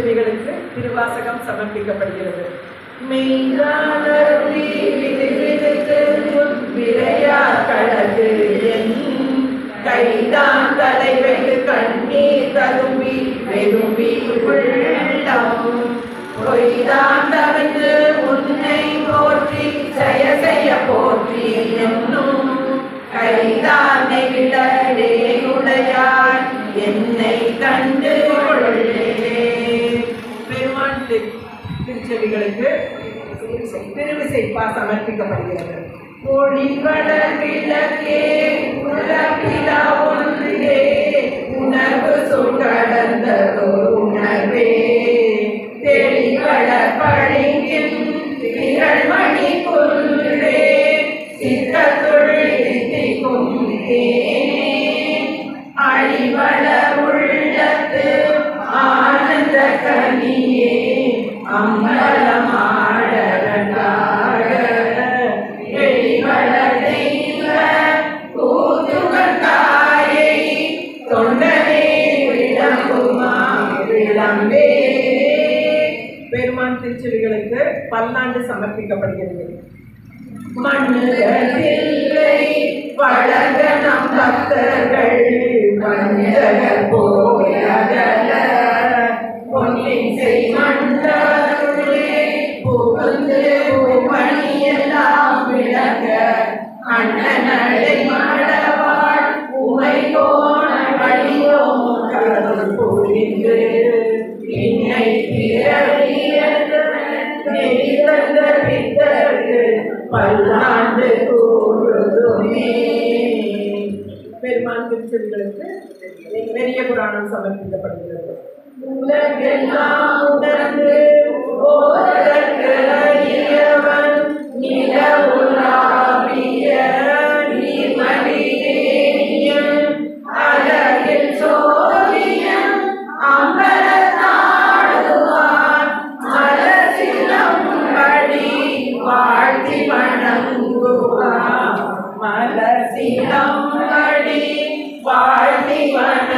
புராணம் சமர்ப்பிக்கப்படுகிறது கைதான் தலை வைத்து கண்ணீர் தரும்பி வெறும்பி பொய்தான் தவிர்த்து உன்னை போற்றி செய்ய செய்ய போற்றி என்னும் கைதான் நெகிழடே உடையான் என்ன திருச்செவிகளுக்கு திருவிசைப்பா சமர்ப்பிக்கப்படுகிறது ஒளிவட விளக்கே பெருமான் திருச்செவிகளுக்கு பல்லாண்டு சமர்ப்பிக்கப்படுகிறது. மண்ணில் வளர்க நம் பக்தர்கள் வஞ்சகர் நெறிதந்த பித்தருக்கு பல்லாண்டு கூறுதுமே பெருமான் திருச்செவிகளுக்கு பெரிய புராணம் சமர்ப்பிக்கப்படுகிறது. உலகெல்லாம் உணர்ந்து மலசிலம்படி வாழ்த்தி வன